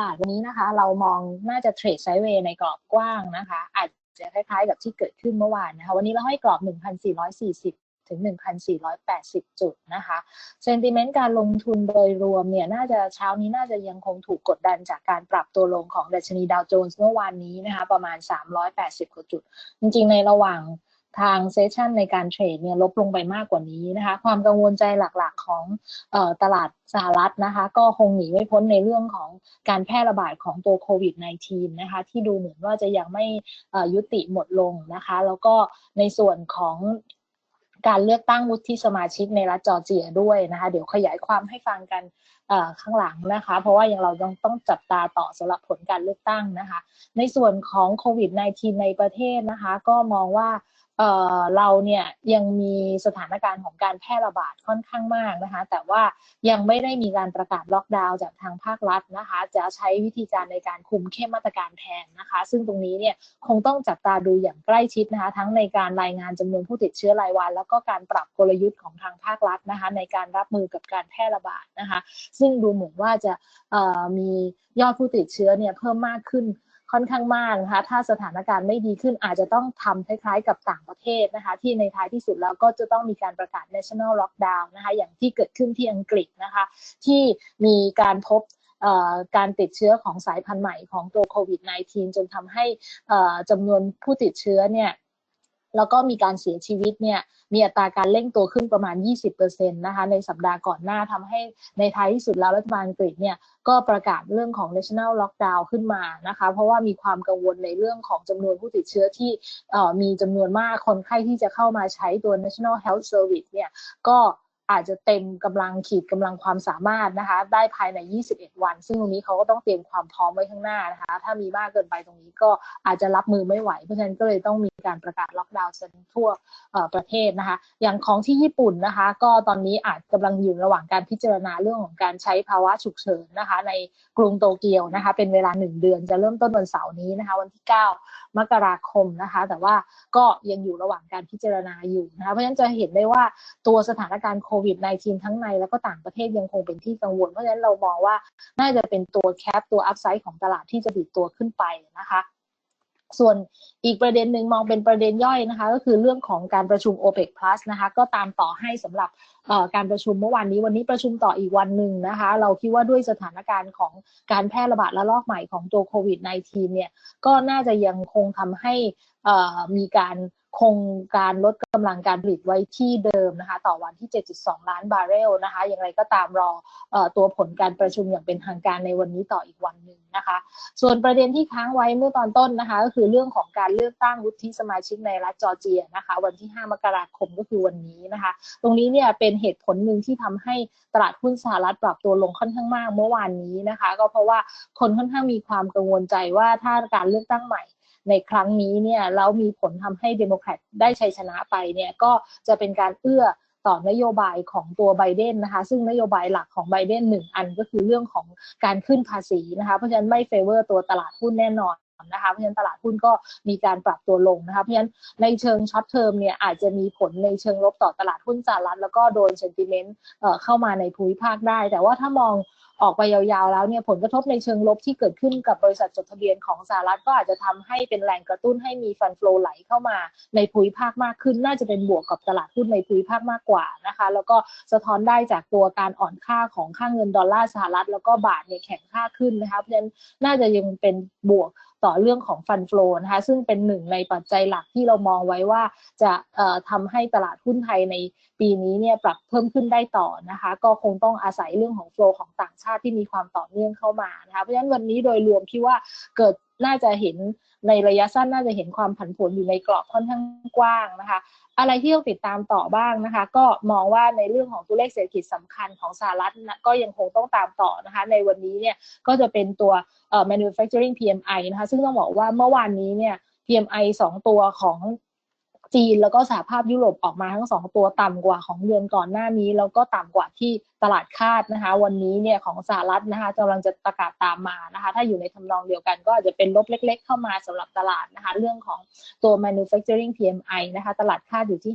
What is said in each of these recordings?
ลาดวันนี้นะคะ เรามองน่าจะเทรดไซด์เวย์ในกรอบกว้างนะคะ อาจจะคล้ายๆ กับที่เกิดขึ้นเมื่อวานนะคะ วันนี้เราให้กรอบ 1,440ถึง 1,480 จุดนะคะ เซนติเมนต์การลงทุนโดยรวมเนี่ย น่าจะเช้านี้น่าจะยังคงถูกกดดันจากการปรับตัวลงของดัชนีดาวโจนส์เมื่อวานนี้นะคะ ประมาณ 380กว่าจุด จริงๆ ในระหว่าง ทางเซสชันในการเทรดเนี่ยลบลงไปมากกว่านี้นะคะ ความกังวลใจหลักๆของออตลาดสหรัฐนะคะ ก็คงหนีไม่พ้นในเรื่องของการแพร่ระบาดของตัวโควิด -19 นะคะ ที่ดูเหมือนว่าจะยังไม่ยุติหมดลงนะคะ แล้วก็ในส่วนของการเลือกตั้งวุฒิสมาชิกในรัฐจอร์เจียด้วยนะคะ เดี๋ยวขยายความให้ฟังกันข้างหลังนะคะ เพราะว่ายังเรายังต้องจับตาต่อสำหรับผลการเลือกตั้งนะคะ ในส่วนของโควิด -19 ในประเทศนะคะ ก็มองว่า เราเนี่ยยังมีสถานการณ์ของการแพร่ระบาดค่อนข้างมากนะคะ แต่ว่ายังไม่ได้มีการประกาศล็อกดาวน์จากทางภาครัฐนะคะ จะใช้วิธีการในการคุมเข้มมาตรการแทนนะคะ ซึ่งตรงนี้เนี่ยคงต้องจับตาดูอย่างใกล้ชิดนะคะ ทั้งในการรายงานจำนวนผู้ติดเชื้อรายวัน แล้วก็การปรับกลยุทธ์ของทางภาครัฐนะคะ ในการรับมือกับการแพร่ระบาดนะคะ ซึ่งดูเหมือนว่าจะมียอดผู้ติดเชื้อเนี่ยเพิ่มมากขึ้น ค่อนข้างมากนะคะ ถ้าสถานการณ์ไม่ดีขึ้นอาจจะต้องทำคล้ายๆ กับต่างประเทศนะคะ ที่ในท้ายที่สุดแล้วก็จะต้องมีการประกาศ national lockdown นะคะ อย่างที่เกิดขึ้นที่อังกฤษนะคะ ที่มีการพบการติดเชื้อของสายพันธุ์ใหม่ของตัวโควิด -19 จนทำให้จำนวนผู้ติดเชื้อเนี่ย แล้วก็มีการเสียชีวิตเนี่ยมีอัตราการเร่งตัวขึ้นประมาณ 20%นะคะในสัปดาห์ก่อนหน้าทำให้ในท้ายที่สุดแล้วรัฐบาลอังกฤษเนี่ยก็ประกาศเรื่องของ national lockdown ขึ้นมานะคะเพราะว่ามีความกังวลในเรื่องของจำนวนผู้ติดเชื้อที่มีจำนวนมากคนไข้ที่จะเข้ามาใช้ตัว national health service เนี่ยก็ อาจจะเต็มกำลังขีดกำลังความสามารถนะคะ ได้ภายใน 21 วัน ซึ่งตรงนี้เขาก็ต้องเตรียมความพร้อมไว้ข้างหน้านะคะ ถ้ามีมากเกินไปตรงนี้ก็อาจจะรับมือไม่ไหว เพราะฉะนั้นก็เลยต้องมีการประกาศล็อกดาวน์ทั่วประเทศนะคะ อย่างของที่ญี่ปุ่นนะคะ ก็ตอนนี้อาจกำลังอยู่ระหว่างการพิจารณาเรื่องของการใช้ภาวะฉุกเฉินนะคะ ในกรุงโตเกียวนะคะ เป็นเวลา 1 เดือนจะเริ่มต้นวันเสาร์นี้นะคะ วันที่ 9 มกราคมนะคะ แต่ว่าก็ยังอยู่ระหว่างการพิจารณาอยู่นะคะ เพราะฉะนั้นจะเห็นได้ว่าตัวสถานการณ์โควิด -19 ทั้งในแล้วก็ต่างประเทศยังคงเป็นที่กังวล เพราะฉะนั้นเรามองว่าน่าจะเป็นตัวแคปตัวอัพไซด์ของตลาดที่จะดีดตัวขึ้นไปนะคะส่วนอีกประเด็นหนึ่งมองเป็นประเด็นย่อยนะคะ ก็คือเรื่องของการประชุม OPEC Plus นะคะ ก็ตามต่อให้สำหรับการประชุมเมื่อวานนี้วันนี้ประชุมต่ออีกวันหนึ่งนะคะ เราคิดว่าด้วยสถานการณ์ของการแพร่ระบาดระลอกใหม่ของตัวโควิด -19 เนี่ยก็น่าจะยังคงทำให้มีการ คงการลดกำลังการผลิตไว้ที่เดิมนะคะต่อวันที่ 7.2 ล้านบาร์เรลนะคะอย่างไรก็ตามรออตัวผลการประชุมอย่างเป็นทางการในวันนี้ต่ออีกวันหนึ่งนะคะส่วนประเด็นที่ค้างไว้เมื่อตอนต้นนะคะก็คือเรื่องของการเลือกตั้งวุฒิสมาชิกในรัฐจอร์เจียนะคะวันที่ 5 มกราคมก็คือวันนี้นะคะตรงนี้เนี่ยเป็นเหตุผลหนึ่งที่ทำให้ตลาดหุ้นสหรัฐปรับตัวลงค่อนข้างมากเมื่อวานนี้นะคะก็เพราะว่าคนค่อนข้างมีความกังวลใจว่าถ้าการเลือกตั้งใหม่ ในครั้งนี้เนี่ยแล้วมีผลทำให้เดโมแครตได้ชัยชนะไปเนี่ยก็จะเป็นการเอื้อต่อนโยบายของตัวไบเดนนะคะซึ่งนโยบายหลักของไบเดนหนึ่งอันก็คือเรื่องของการขึ้นภาษีนะคะเพราะฉะนั้นไม่เฟเวอร์ตัวตลาดหุ้นแน่นอน นะคะเพราะฉะนั้นตลาดหุ้นก็มีการปรับตัวลงนะคะเพราะฉะนั้นในเชิงช็อตเทอมเนี่ยอาจจะมีผลในเชิงลบต่อตลาดหุ้นสหรัฐแล้วก็โดนเซนติเมนต์เข้ามาในภูมิภาคได้ แต่ว่าถ้ามองออกไปยาวๆแล้วเนี่ยผลกระทบในเชิงลบที่เกิดขึ้นกับบริษัทจดทะเบียนของสหรัฐก็อาจจะทำให้เป็นแรงกระตุ้นให้มีฟันฟลูไหลเข้ามาในภูมิภาคมากขึ้น น่าจะเป็นบวกกับตลาดหุ้นในภูมิภาคมากกว่านะคะ แล้วก็สะท้อนได้จากตัวการอ่อนค่าของค่าเงินดอลลาร์สหรัฐ แล้วก็บาทเนี่ยแข็งค่าขึ้นนะคะเพราะฉะนั้นน่าจะยังเป็นบวก ต่อเรื่องของฟันฟลูนะคะซึ่งเป็นหนึ่งในปัจจัยหลักที่เรามองไว้ว่าจะทำให้ตลาดหุ้นไทยในปีนี้เนี่ยปรับเพิ่มขึ้นได้ต่อนะคะก็คงต้องอาศัยเรื่องของโฟลของต่างชาติที่มีความต่อเนื่องเข้ามานะคะเพราะฉะนั้นวันนี้โดยรวมคิดว่าเกิด น่าจะเห็นในระยะสั้นน่าจะเห็นความผันผวนอยู่ในกรอบค่อนข้างกว้างนะคะ อะไรที่ต้องติดตามต่อบ้างนะคะ ก็มองว่าในเรื่องของตัวเลขเศรษฐกิจสำคัญของสหรัฐก็ยังคงต้องตามต่อนะคะ ในวันนี้เนี่ยก็จะเป็นตัวเอ่อ manufacturing PMI นะคะ ซึ่งต้องบอกว่าเมื่อวานนี้เนี่ย PMI 2 ตัวของ จีนแล้วก็สหภาพยุโรปออกมาทั้งสองตัวต่ำกว่าของเดือนก่อนหน้านี้ แล้วก็ต่ำกว่าที่ตลาดคาดนะคะ วันนี้เนี่ยของสหรัฐนะคะกำลังจะประกาศตามมานะคะ ถ้าอยู่ในทำนองเดียวกันก็อาจจะเป็นลบเล็ก ๆ เข้ามาสำหรับตลาดนะคะ เรื่องของตัว manufacturing PMI นะคะ ตลาดคาดอยู่ที่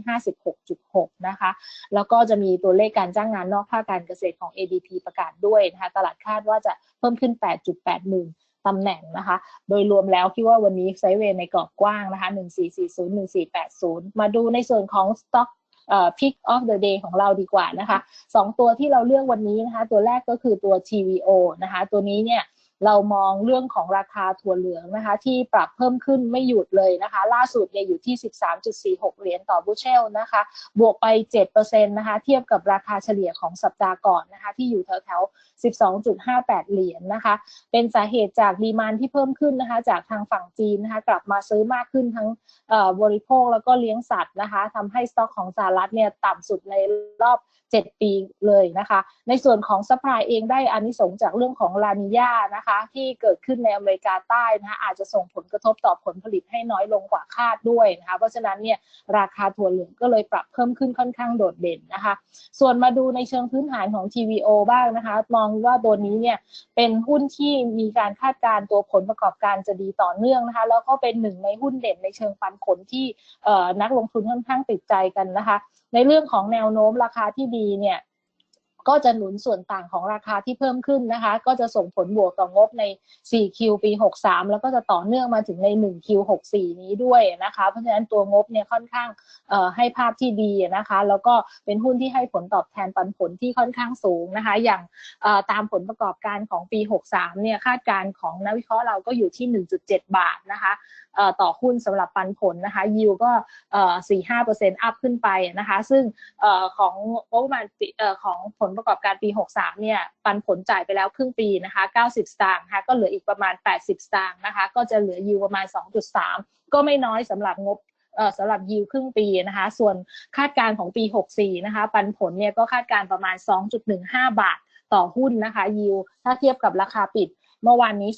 56.6 นะคะ แล้วก็จะมีตัวเลขการจ้างงานนอกภาคการเกษตรของ ADP ประกาศด้วยนะคะ ตลาดคาดว่าจะเพิ่มขึ้น 8.8หมื่น ตำแหน่งนะคะ โดยรวมแล้วคิดว่าวันนี้ไซเวในกรอบกว้างนะคะ 1440 1480 มาดูในส่วนของ stock เอ่อ pick of the day ของเราดีกว่านะคะสองตัวที่เราเลือกวันนี้นะคะ ตัวแรกก็คือตัว TVO นะคะ ตัวนี้เนี่ย เรามองเรื่องของราคาถั่วเหลืองนะคะ ที่ปรับเพิ่มขึ้นไม่หยุดเลยนะคะ ล่าสุดเนี่ยอยู่ที่ 13.46 เหรียญต่อบุชเชลนะคะ บวกไป 7%นะคะเทียบกับราคาเฉลี่ยของสัปดาห์ก่อนนะคะ ที่อยู่แถวๆ12.58 เหรียญนะคะ เป็นสาเหตุจากดีมานที่เพิ่มขึ้นนะคะ จากทางฝั่งจีนนะคะ กลับมาซื้อมากขึ้นทั้งบริโภคแล้วก็เลี้ยงสัตว์นะคะทำให้สต็อกของสหรัฐเนี่ยต่ำสุดในรอบ 7 ปีเลยนะคะ ในส่วนของซัพพลายเองได้อานิสงจากเรื่องของลานิยานะคะที่เกิดขึ้นในอเมริกาใต้นะคะอาจจะส่งผลกระทบต่อผลผลิตให้น้อยลงกว่าคาดด้วยนะคะเพราะฉะนั้นเนี่ยราคาถั่วเหลืองก็เลยปรับเพิ่มขึ้นค่อนข้างโดดเด่นนะคะ ส่วนมาดูในเชิงพื้นฐานของ TVO บ้างนะคะ มองว่าตัวนี้เนี่ยเป็นหุ้นที่มีการคาดการณ์ตัวผลประกอบการจะดีต่อเนื่องนะคะแล้วก็เป็นหนึ่งในหุ้นเด่นในเชิงปันผลที่นักลงทุนค่อนข้างติดใจกันนะคะ ในเรื่องของแนวโน้มราคาที่ดีเนี่ย ก็จะหนุนส่วนต่างของราคาที่เพิ่มขึ้นนะคะ ก็จะส่งผลบวกต่องบใน 4Q ปี 63 แล้วก็จะต่อเนื่องมาถึงใน 1Q 64 นี้ด้วยนะคะ เพราะฉะนั้นตัวงบเนี่ยค่อนข้างเอ่อให้ภาพที่ดีนะคะ แล้วก็เป็นหุ้นที่ให้ผลตอบแทนปันผลที่ค่อนข้างสูงนะคะ อย่างเอ่อตามผลประกอบการของปี 63 เนี่ยคาดการณ์ของนักวิเคราะห์เราก็อยู่ที่ 1.7 บาทนะคะต่อหุ้นสำหรับปันผลนะคะยิวก็สี่ห้าเปอ่อ4-5%อัพขึ้นไปนะคะ ซึ่งอของงบประมาณของผลประกอบการปี 63 เนี่ย ปันผลจ่ายไปแล้วครึ่งปีนะคะ 90 สตางค์นะคะก็เหลืออีกประมาณ 80 สตางค์นะคะ ก็จะเหลือยิวประมาณ 2.3 ก็ไม่น้อยสำหรับงบสำหรับยิวครึ่งปีนะคะ ส่วนคาดการณ์ของปี 64 นะคะ ปันผลเนี่ยก็คาดการณ์ประมาณ 2.15 บาทต่อหุ้นนะคะยิวถ้าเทียบกับราคาปิด เมื่อวานนี้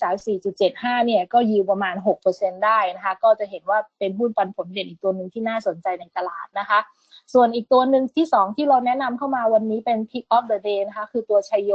34.75 เนี่ย ก็ยิวประมาณ 6%ได้นะคะ ก็จะเห็นว่าเป็นหุ้นปันผลเด่นอีกตัวหนึ่งที่น่าสนใจในตลาดนะคะ ส่วนอีกตัวหนึ่งที่ 2 ที่เราแนะนำเข้ามาวันนี้เป็น Pick of the Day นะคะ คือตัวชัยโย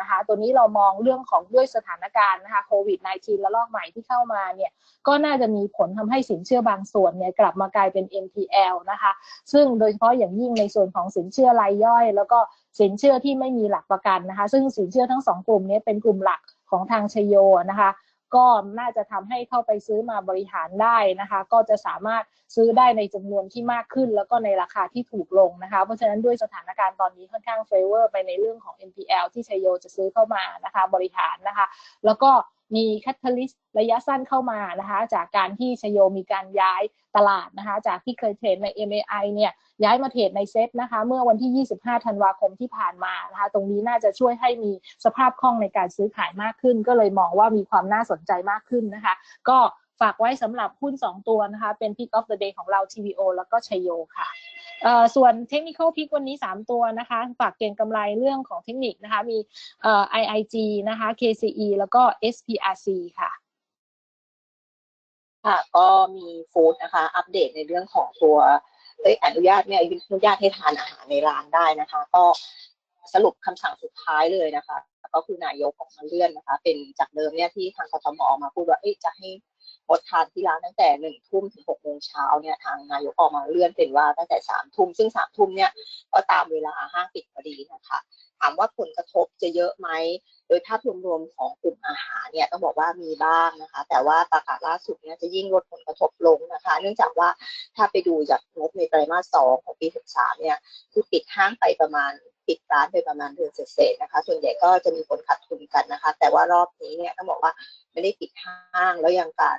นะคะ ตัวนี้เรามองเรื่องของด้วยสถานการณ์นะคะโควิด -19 และลอกใหม่ที่เข้ามาเนี่ย ก็น่าจะมีผลทำให้สินเชื่อบางส่วนเนี่ยกลับมากลายเป็น NPL นะคะ ซึ่งโดยเฉพาะอย่างยิ่งในส่วนของสินเชื่อรายย่อย แล้วก็สินเชื่อที่ไม่มีหลักประกันนะคะ ซึ่งสินเชื่อทั้งสองกลุ่มนี้เป็นกลุ่มหลัก ของทางชโยนะคะก็น่าจะทำให้เข้าไปซื้อมาบริหารได้นะคะ ก็จะสามารถซื้อได้ในจำนวนที่มากขึ้น แล้วก็ในราคาที่ถูกลงนะคะ เพราะฉะนั้นด้วยสถานการณ์ตอนนี้ค่อนข้างเฟเวอร์ไปในเรื่องของ NPL ที่ชโยจะซื้อเข้ามานะคะ บริหารนะคะ แล้วก็ มีแคตตาลิสระยะสั้นเข้ามานะคะ จากการที่ชโยมีการย้ายตลาดนะคะ จากที่เคยเทรดใน MAI เนี่ยย้ายมาเทรดในเซ็ตนะคะ เมื่อวันที่ 25 ธันวาคมที่ผ่านมานะคะ ตรงนี้น่าจะช่วยให้มีสภาพคล่องในการซื้อขายมากขึ้น ก็เลยมองว่ามีความน่าสนใจมากขึ้นนะคะ ก็ฝากไว้สำหรับหุ้น 2 ตัวนะคะ เป็น Pick of the Day ของเรา TVO แล้วก็ชโยค่ะ ส่วน Technical Pick วันนี้ 3 ตัวนะคะ ฝากเก็งกำไรเรื่องของเทคนิคนะคะ มีเอ่อ IIG นะคะ KCE แล้วก็ SPRC ค่ะค่ะก็มีฟู้ดนะคะ อัปเดตในเรื่องของตัวอนุญาตไม่ยอนุญาตให้ทานอาหารในร้านได้นะคะ ก็สรุปคำสั่งสุดท้ายเลยนะคะ ก็คือนายกออกมาเลื่อนนะคะ เป็นจากเดิมเนี่ยที่ทางกทมออกมาพูดว่าเอ้ยจะให้ งดทานที่ร้านตั้งแต่หนึ่งทุ่มถึงหกโมงเช้าเนี่ยทางนายกออกมาเลื่อนเป็นว่าตั้งแต่สามทุ่มซึ่งสามทุ่มเนี่ยก็ตามเวลาห้างปิดพอดีนะคะถามว่าผลกระทบจะเยอะไหมโดยภาพรวมๆของกลุ่มอาหารเนี่ยต้องบอกว่ามีบ้างนะคะ แต่ว่าประกาศล่าสุดเนี่ยจะยิ่งลดผลกระทบลงนะคะ เนื่องจากว่าถ้าไปดูจากงบในไตรมาสสองของปี 63 เนี่ยคือปิดห้างไปประมาณ ปิดร้านไปประมาณเดือนเศษๆนะคะ ส่วนใหญ่ก็จะมีผลขาดทุนกันนะคะ แต่ว่ารอบนี้เนี่ยต้องบอกว่าไม่ได้ปิดห้างแล้วยังการ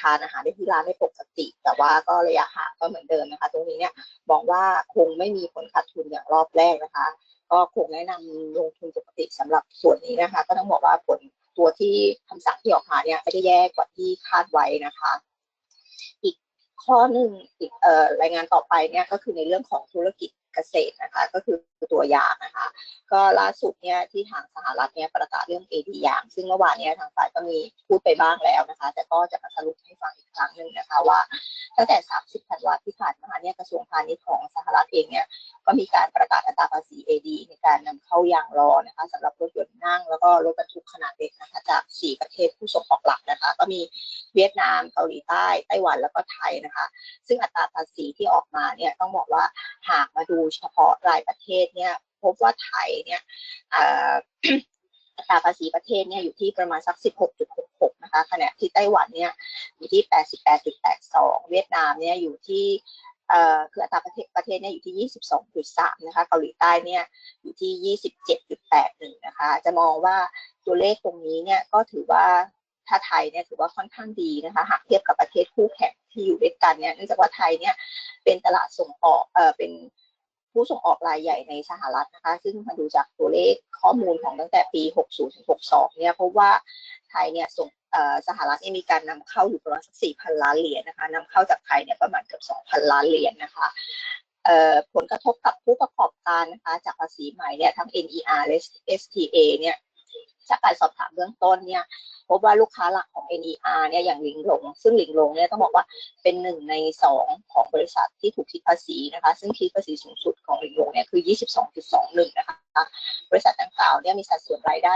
ทานอาหารได้ที่ร้านได้ปกติ แต่ว่าก็ระยะห่างก็เหมือนเดิมนะคะ ตรงนี้เนี่ยมองว่าคงไม่มีผลขาดทุนอย่างรอบแรกนะคะ ก็คงแนะนำลงทุนปกติสำหรับส่วนนี้นะคะ ก็ต้องบอกว่าผลตัวที่คำสั่งที่ออกมาเนี่ยไม่ได้แย่กว่าที่คาดไว้นะคะ อีกข้อหนึ่งอีกรายงานต่อไปเนี่ยก็คือในเรื่องของธุรกิจ กษตรนะคะ ก็คือตัวยางนะคะ ก็ล่าสุดเนี่ยที่ทางสหรัฐเนี่ยประกาศเรื่อง AD ยาง ซึ่งเมื่อวานเนี่ยทางฝ่ายก็มีพูดไปบ้างแล้วนะคะ แต่ก็จะมาสรุปให้ฟังอีกครั้งหนึ่งนะคะว่า ตั้งแต่ 30 ธันวาที่ผ่านมาเนี่ยกระทรวงพาณิชย์ของสหรัฐเองเนี่ยก็มีการประกาศอัตราภาษี AD ในการนำเข้ายางรอนะคะสำหรับรถยนต์นั่งแล้วก็รถบรรทุกขนาดเล็กนะคะจาก 4 ประเทศผู้ส่งออกหลักนะคะ ก็มีเวียดนามเกาหลีใต้ไต้หวันแล้วก็ไทยนะคะ ซึ่งอัตราภาษีที่ออกมาเนี่ยต้องบอกว่าหากมาดูเฉพาะรายประเทศเนี่ยพบว่าไทยเนี่ยอัตราภาษีประเทศเนี่ยอยู่ที่ประมาณสัก 16.66 นะคะขณะที่ไต้หวันเนี่ยอยู่ที่ 88.82 เวียดนามเนี่ยอยู่ที่เอ่อคืออัตราประเทศประเทศเนี่ยอยู่ที่ 22.3 นะคะเกาหลีใต้เนี่ยอยู่ที่ 27.81 นะคะ จะมองว่าตัวเลขตรงนี้เนี่ยก็ถือว่าถ้าไทยเนี่ยถือว่าค่อนข้างดีนะคะหากเทียบกับประเทศคู่แข่งที่อยู่ด้วยกันเนี่ยเนื่องจากว่าไทยเนี่ยเป็นตลาดส่งออกเอ่อเป็น ผู้ส่งออกรายใหญ่ในสหรัฐนะคะ ซึ่งมาดูจากตัวเลขข้อมูลของตั้งแต่ปี 60ถึง62 เนี่ยพบว่าไทยเนี่ยส่งสหรัฐมีการนำเข้าอยู่ประมาณสัก4,000 ล้านเหรียญนะคะนำเข้าจากไทยเนี่ยประมาณเกือบ 2,000 ล้านเหรียญนะคะผลกระทบกับผู้ประกอบการนะคะจากภาษีใหม่เนี่ยทั้ง NER และ STA เนี่ย จากการสอบถามเบื้องต้นเนี่ยพบว่าลูกค้าหลักของ NER เนี่ยอย่างหลิงหลง ซึ่งหลิงหลงเนี่ยต้องบอกว่าเป็นหนึ่งในสองของบริษัทที่ถูกคิดภาษีนะคะ ซึ่งคิดภาษีสูงสุดของหลิงหลงเนี่ยคือ 22.21 นะคะ บริษัทดังกล่าวเนี่ยมีสัดส่วนรายได้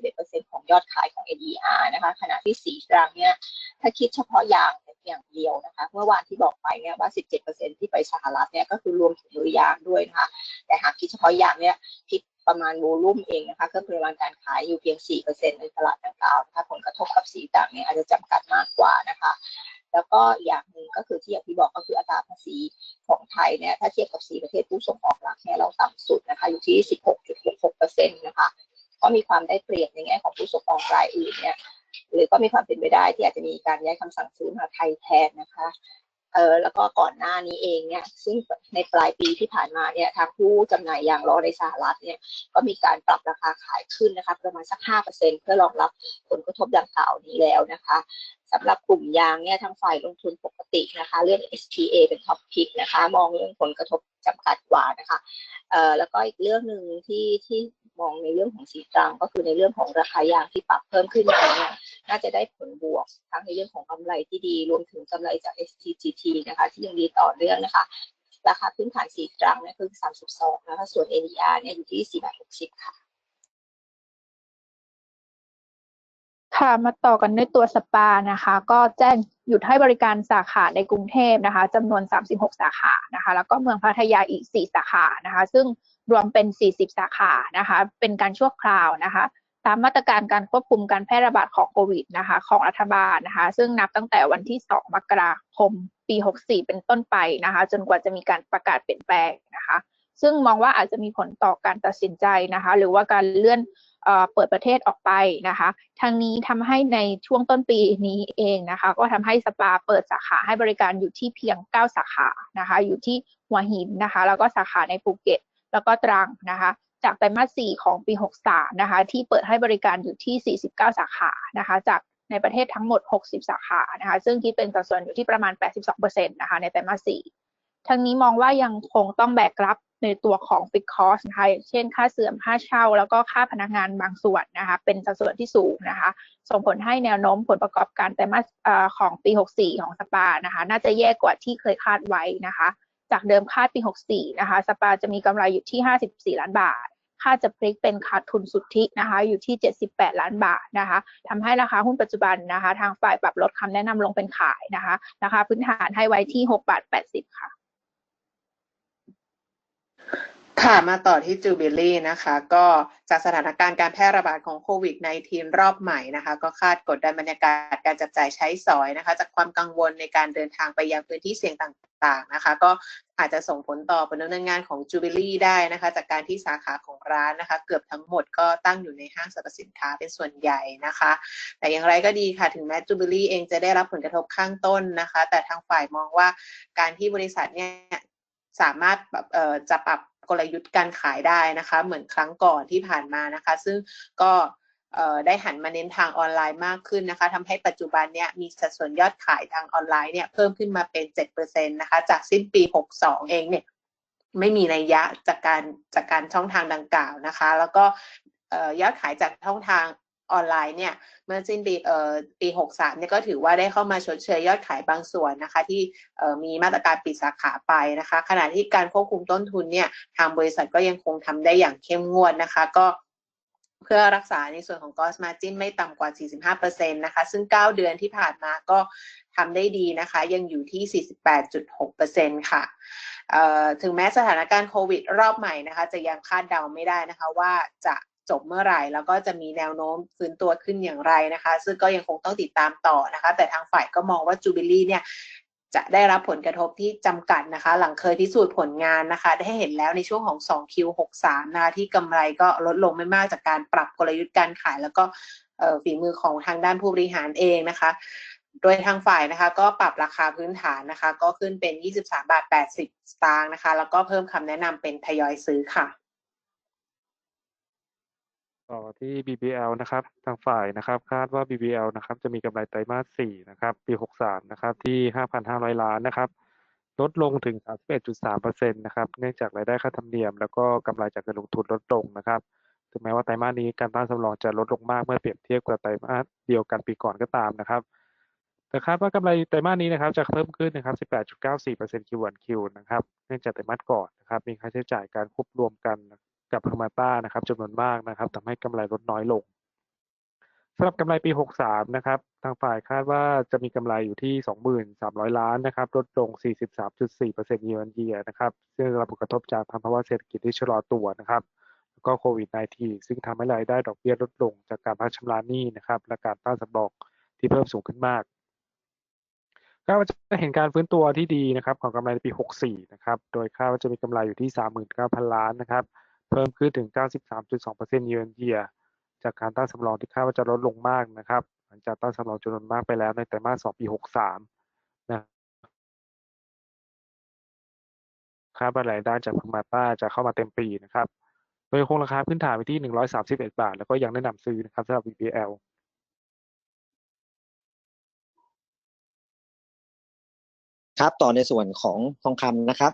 9-11%ของยอดขายของ NER นะคะ ขณะที่สีตรังเนี่ยถ้าคิดเฉพาะยางอย่างเดียวนะคะ เมื่อวานที่บอกไปเนี่ยว่า 17%ที่ไปสหรัฐเนี่ยก็คือรวมถึงมือยางด้วยนะคะ แต่หากคิดเฉพาะยางเนี่ยคิด ประมาณโวลุ่มเองนะคะก็ปริมาณการขายอยู่เพียง 4%ในตลาดดังกล่าวนะคะผลกระทบกับสีต่างเนี่ยอาจจะจำกัดมากกว่านะคะ แล้วก็อย่างหนึ่งก็คือที่อย่างที่บอกก็คืออัตราภาษีของไทยเนี่ยถ้าเทียบกับสีประเทศผู้ส่งออกหลักเนี่ยเราต่ำสุดนะคะอยู่ที่ 16.66%นะคะก็มีความได้เปรียบในแง่ของผู้ส่งออกรายอื่นเนี่ยหรือก็มีความเป็นไปได้ที่อาจจะมีการย้ายคำสั่งซื้อมาไทยแทนนะคะ เออแล้วก็ก่อนหน้านี้เองเนี่ยซึ่งในปลายปีที่ผ่านมาเนี่ยทางผู้จำหน่ายยางล้อในสหรัฐเนี่ยก็มีการปรับราคาขายขึ้นนะคะประมาณสัก 5%เพื่อรองรับผลกระทบดังกล่าวนี้แล้วนะคะสำหรับกลุ่มยางเนี่ยทางฝ่ายลงทุนปกตินะคะเรื่อง SPA เป็นท็อปพิกนะคะ มองเรื่องผลกระทบจำกัดกว่านะคะเอ่อแล้วก็อีกเรื่องหนึ่งที่ที่ มองในเรื่องของสีต่างก็คือในเรื่องของราคายางที่ปรับเพิ่มขึ้นมาเนี่ยน่าจะได้ผลบวกทั้งในเรื่องของกำไรที่ดีรวมถึงกำไรจาก STGT นะคะ ที่ยังดีต่อเนื่องนะคะ ราคาพื้นฐานสีต่างเนี่ยคือ 32 นะคะ ส่วน NER เนี่ยอยู่ที่ 4 6 0 ค่ะ ค่ะมาต่อกันในตัวสปานะคะ ก็แจ้งหยุดให้บริการสาขาในกรุงเทพนะคะจำนวน 36 สาขานะคะ แล้วก็เมืองพัทยาอีก 4 สาขานะคะ ซึ่งรวมเป็น 40 สาขานะคะ เป็นการชั่วคราวนะคะ ตามมาตรการการควบคุมการแพร่ระบาดของโควิดนะคะ ของรัฐบาลนะคะ ซึ่งนับตั้งแต่วันที่ 2 มกราคม ปี 64 เป็นต้นไปนะคะ จนกว่าจะมีการประกาศเปลี่ยนแปลงนะคะ ซึ่งมองว่าอาจจะมีผลต่อการตัดสินใจนะคะ หรือว่าการเลื่อนเปิดประเทศออกไปนะคะ ทางนี้ทำให้ในช่วงต้นปีนี้เองนะคะ ก็ทำให้สปาเปิดสาขาให้บริการอยู่ที่เพียง 9 สาขานะคะ อยู่ที่หัวหินนะคะ แล้วก็สาขาในภูเก็ต แล้วก็ตรังนะคะ จากไตรมาส 4 ของปี 63 นะคะ ที่เปิดให้บริการอยู่ที่ 49 สาขานะคะ จากในประเทศทั้งหมด 60 สาขานะคะ ซึ่งคิดเป็นสัดส่วนอยู่ที่ประมาณ 82%นะคะ ในไตรมาส 4 ทั้งนี้มองว่ายังคงต้องแบกรับ ในตัวของ Big Cost นะคะเช่น ค่าเสื่อมค่าเช่า แล้วก็ค่าพนักงานบางส่วนนะคะเป็นสัดส่วนที่สูงนะคะส่งผลให้แนวโน้มผลประกอบการแต่มาของปี 64 ของสปานะคะน่าจะแย่กว่าที่เคยคาดไว้นะคะจากเดิมคาดปี 64 นะคะสปาจะมีกำไรอยู่ที่ 54 ล้านบาทค่าจะพลิกเป็นขาดทุนสุทธินะคะอยู่ที่ 78 ล้านบาทนะคะทำให้ราคาหุ้นปัจจุบันนะคะ ทางฝ่ายปรับลดคำแนะนำลงเป็นขายนะคะราคาพื้นฐานให้ไว้ที่ 6 บาท 80 ค่ะ ค่ะมาต่อที่จูบิลี่นะคะ ก็จากสถานการณ์การแพร่ระบาดของโควิด -19 รอบใหม่นะคะ ก็คาดกดดันบรรยากาศการจับจ่ายใช้สอยนะคะ จากความกังวลในการเดินทางไปยังพื้นที่เสี่ยงต่างๆนะคะ ก็อาจจะส่งผลต่อผลดำเนินงานของจูบิลี่ได้นะคะ จากการที่สาขาของร้านนะคะ เกือบทั้งหมดก็ตั้งอยู่ในห้างสรรพสินค้าเป็นส่วนใหญ่นะคะ แต่อย่างไรก็ดีค่ะถึงแม้จูบิลี่เองจะได้รับผลกระทบข้างต้นนะคะ แต่ทางฝ่ายมองว่าการที่บริษัทเนี่ยสามารถแบบเอ่อจะปรับ กลยุทธ์การขายได้นะคะ เหมือนครั้งก่อนที่ผ่านมานะคะ ซึ่งก็ได้หันมาเน้นทางออนไลน์มากขึ้นนะคะทำให้ปัจจุบันเนี่ยมีสัดส่วนยอดขายทางออนไลน์เนี่ยเพิ่มขึ้นมาเป็น 7%นะคะ จากสิ้นปี 62 เองเนี่ยไม่มีนัยยะจากการจากการช่องทางดังกล่าวนะคะ แล้วก็ยอดขายจากช่องทาง ออนไลน์เนี่ยเมื่อสิ้นปีเอ่อปี63เนี่ยก็ถือว่าได้เข้ามาชดเชยยอดขายบางส่วนนะคะ ที่เอ่อมีมาตรการปิดสาขาไปนะคะ ขณะที่การควบคุมต้นทุนเนี่ยทางบริษัทก็ยังคงทำได้อย่างเข้มงวดนะคะ ก็เพื่อรักษาในส่วนของ gross margin ไม่ต่ำกว่า 45%นะคะ ซึ่ง 9 เดือนที่ผ่านมาก็ทำได้ดีนะคะ ยังอยู่ที่ 48.6%ค่ะเอ่อถึงแม้สถานการณ์โควิดรอบใหม่นะคะ จะยังคาดเดาไม่ได้นะคะว่าจะ จบเมื่อไหร่ แล้วก็จะมีแนวโน้มฟื้นตัวขึ้นอย่างไรนะคะ ซึ่งก็ยังคงต้องติดตามต่อนะคะ แต่ทางฝ่ายก็มองว่าจูบิลี่เนี่ยจะได้รับผลกระทบที่จำกัดนะคะ หลังเคยพิสูจน์ผลงานนะคะ ได้เห็นแล้วในช่วงของ 2Q63 นะคะที่กำไรก็ลดลงไม่มากจากการปรับกลยุทธ์การขายแล้วก็ฝีมือของทางด้านผู้บริหารเองนะคะ โดยทางฝ่ายนะคะ ก็ปรับราคาพื้นฐานนะคะ ก็ขึ้นเป็น 23 บาท 80 สตางค์นะคะ แล้วก็เพิ่มคำแนะนำเป็นทยอยซื้อค่ะ ต่อที่ BBL นะครับ ทางฝ่ายนะครับ คาดว่า BBL นะครับ จะมีกำไรไตรมาส 4 นะครับ ปี 63 นะครับ ที่ 5,500 ล้านนะครับ ลดลงถึง 31.3%นะครับ เนื่องจากรายได้ค่าธรรมเนียม แล้วก็กำไรจากการลงทุนลดลงนะครับ ถึงแม้ว่าไตรมาสนี้การต้านสำรองจะลดลงมากเมื่อเปรียบเทียบกับไตรมาสเดียวกันปีก่อนก็ตามนะครับ แต่คาดว่ากำไรไตรมาสนี้นะครับ จะเพิ่มขึ้นนะครับ 18.94% Q on Q นะครับ เนื่องจากไตรมาสก่อนนะครับ มีค่าใช้จ่ายการควบรวมกัน กับพมาต้านะครับจำนวนมากนะครับทำให้กำไรลดน้อยลงสำหรับกำไรปี 63 นะครับ ทางฝ่ายคาดว่าจะมีกำไรอยู่ที่ 2,300 ล้านนะครับ ลดลง 43.4% year on year นะครับ ซึ่งรับผลกระทบจากทางภาวะเศรษฐกิจที่ชะลอตัวนะครับ แล้วก็โควิด -19 ซึ่งทำให้รายได้ดอกเบี้ยลดลงจากการพักชำระหนี้นะครับ และการต้านสำรองที่เพิ่มสูงขึ้นมากคาดว่าจะเห็นการฟื้นตัวที่ดีนะครับของกำไรในปี 64 นะครับ โดยคาดว่าจะมีกำไรอยู่ที่ 39,000 ล้านนะครับ เพิ่มขึ้นถึง 93.2% year on year จากการต้านสำรองที่คาดว่าจะลดลงมากนะครับ หลังจากต้านสำรองจำนวนมากไปแล้วในไตรมาส 2 ปี 63 นะคาดว่ารายได้จากพมาต้าจะเข้ามาเต็มปีนะครับ โดยคงราคาพื้นฐานไปที่ 131 บาท แล้วก็ยังแนะนำซื้อนะครับสำหรับ VPL ครับต่อในส่วนของทองคำนะครับ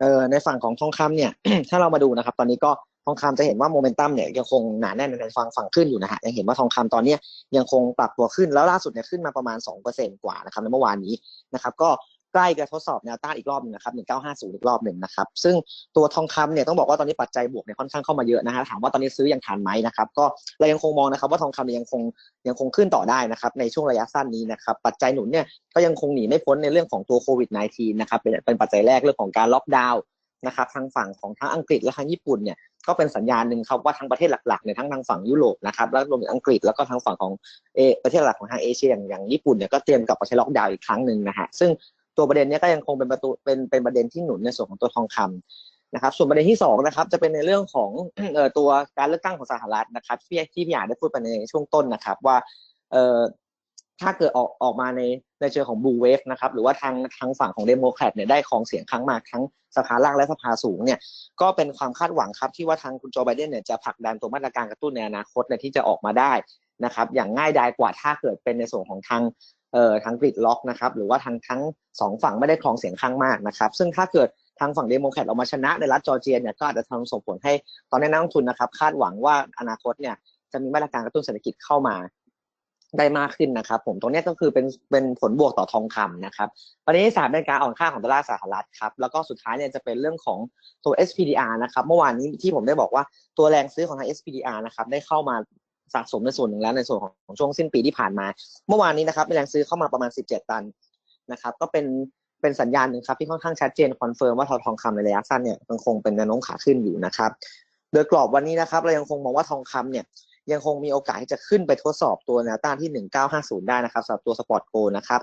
เออในฝั่งของทองคำเนี่ย ถ้าเรามาดูนะครับ ตอนนี้ก็ทองคำจะเห็นว่าโมเมนตัมเนี่ยยังคงหนาแน่นในฝั่งฝั่งขึ้นอยู่นะฮะยังเห็นว่าทองคำตอนนี้ยยังคงปรับตัวขึ้นแล้วล่าสุดเนี่ยขึ้นมาประมาณ2%กว่านะครับในเมื่อวานนี้นะครับ ก็ ใกล้จะทดสอบแนวต้านอีกรอบหนึงนะครับ1950 อีกรอบหนึ่งนะครับ ซึ่งตัวทองคำเนี่ยต้องบอกว่าตอนนี้ปัจจัยบวกเนี่ยค่อนข้างเข้ามาเยอะนะฮะถามว่าตอนนี้ซื้อยังทันไหมนะครับก็เรายังคงมองนะครับว่าทองคำเนี่ยยังคงยังคงขึ้นต่อได้นะครับในช่วงระยะสั้นนี้นะครับปัจจัยหนุนเนี่ยก็ยังคงหนีไม่พ้นในเรื่องของตัวโควิด -19 นะครับเป็นเป็นปัจจัยแรกเรื่องของการล็อกดาวน์นะครับทางฝั่งของทั้งอังกฤษและทางญี่ปุ่นเนี่ยก็เป็นสัญญาณหนึ่งครับว่าทั้งประเทศหลักๆเนี่ยทั้งทางฝั่งยุโรปนะครับแล้วรวมถึงอังกฤษแล้วก็ทางฝั่งของเอประเทศหลักของทางเอเชียอย่างญี่ปุ่นเนี่ยก็เตรียมกลับมาใช้ล็อกดาวน์อีกครั้งหนึ่งนะฮะซึ่ง ตัวประเด็นนี้ก็ยังคงเป็นประตูเป็นเป็นประเด็นที่หนุนในส่วนของตัวทองคำนะครับ ส่วนประเด็นที่สองนะครับจะเป็นในเรื่องของเอ่อตัวการเลือกตั้งของสหรัฐนะครับที่ที่พี่อาได้พูดไปในช่วงต้นนะครับ ว่าเอ่อถ้าเกิดออกออกมาในในเชิงของบูเวฟนะครับหรือว่าทางทางฝั่งของเดโมแครตเนี่ยได้ครองเสียงครั้งมากทั้งสภาล่างและสภาสูงเนี่ยก็เป็นความคาดหวังครับที่ว่าทางคุณโจไบเดนเนี่ยจะผลักดันตัวมาตรการกระตุ้นในอนาคตเนี่ยที่จะออกมาได้นะครับอย่างง่ายดายกว่าถ้าเกิดเป็นในส่วนของทาง เอ่อทางกริดล็อกนะครับหรือว่าทางทั้งสองฝั่งไม่ได้ครองเสียงข้างมากนะครับซึ่งถ้าเกิดทางฝั่งเดโมแครตออกมาชนะในรัฐจอร์เจียเนี่ยก็อาจจะทำส่งผลให้ตอนนี้นักลงทุนนะครับ คาดหวังว่าอนาคตเนี่ยจะมีมาตรการกระตุ้นเศรษฐกิจเข้ามาได้มากขึ้นนะครับ ผมตรงนี้ก็คือเป็นเป็นผลบวกต่อทองคำนะครับวันนี้สานเป็นการอ่อนค่าของดอลลาร์สหรัฐครับแล้วก็สุดท้ายเนี่ยจะเป็นเรื่องของตัว SPDR นะครับ เมื่อวานนี้ที่ผมได้บอกว่าตัวแรงซื้อของทาง SPDR นะครับได้เข้ามา สะสมในส่วนหนึ่งแล้วในส่วนของช่วงสิ้นปีที่ผ่านมา เมื่อวานนี้นะครับมีแรงซื้อเข้ามาประมาณ 17 ตันนะครับ ก็เป็นเป็นสัญญาณหนึ่งครับที่ค่อนข้างชัดเจนคอนเฟิร์มว่าทองคำในระยะสั้นเนี่ยยังคงเป็นแนวโน้มขาขึ้นอยู่นะครับ โดยกรอบวันนี้นะครับ เรายังคงมองว่าทองคำเนี่ยยังคงมีโอกาสที่จะขึ้นไปทดสอบตัวแนวต้านที่ 1950 ได้นะครับสำหรับตัวสปอร์ตโกนะครับ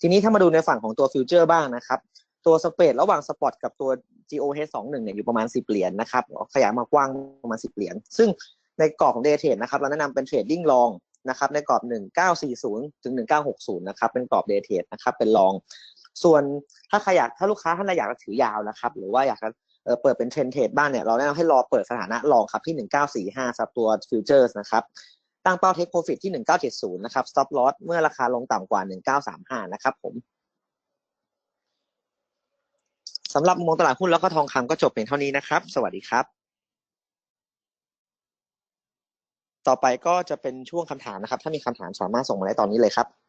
ทีนี้ถ้ามาดูในฝั่งของตัวฟิวเจอร์บ้างนะครับ ตัวสเปรดระหว่างสปอร์ตกับตัว GOH 21 เนี่ยอยู่ประมาณ 10 เหรียญนะครับขยายมากว้างประมาณ 10 เหรียญซึ่ง ในกรอบของเดย์เทรดนะครับเราแนะนำเป็นเทรดดิ้งลองนะครับในกรอบ 1940 ถึง 1960 นะครับเป็นกรอบเดย์เทรดนะครับเป็นลอง ส่วนถ้าใครอยากถ้าลูกค้าท่านใดอยากจะถือยาวนะครับ หรือว่าอยากเปิดเป็นเทรนเทรดบ้างเนี่ยเราแนะนำให้รอเปิดสถานะลองครับที่ 1945สำหรับตัวฟิวเจอร์สนะครับตั้งเป้าเทคโปรฟิตที่ 1970 นะครับ stop loss เมื่อราคาลงต่ำกว่า 1935 นะครับผมสำหรับมุมมองตลาดหุ้นแล้วก็ทองคำก็จบเพียงเท่านี้นะครับ สวัสดีครับ ต่อไปก็จะเป็นช่วงคำถามนะครับ ถ้ามีคำถามสามารถส่งมาได้ตอนนี้เลยครับ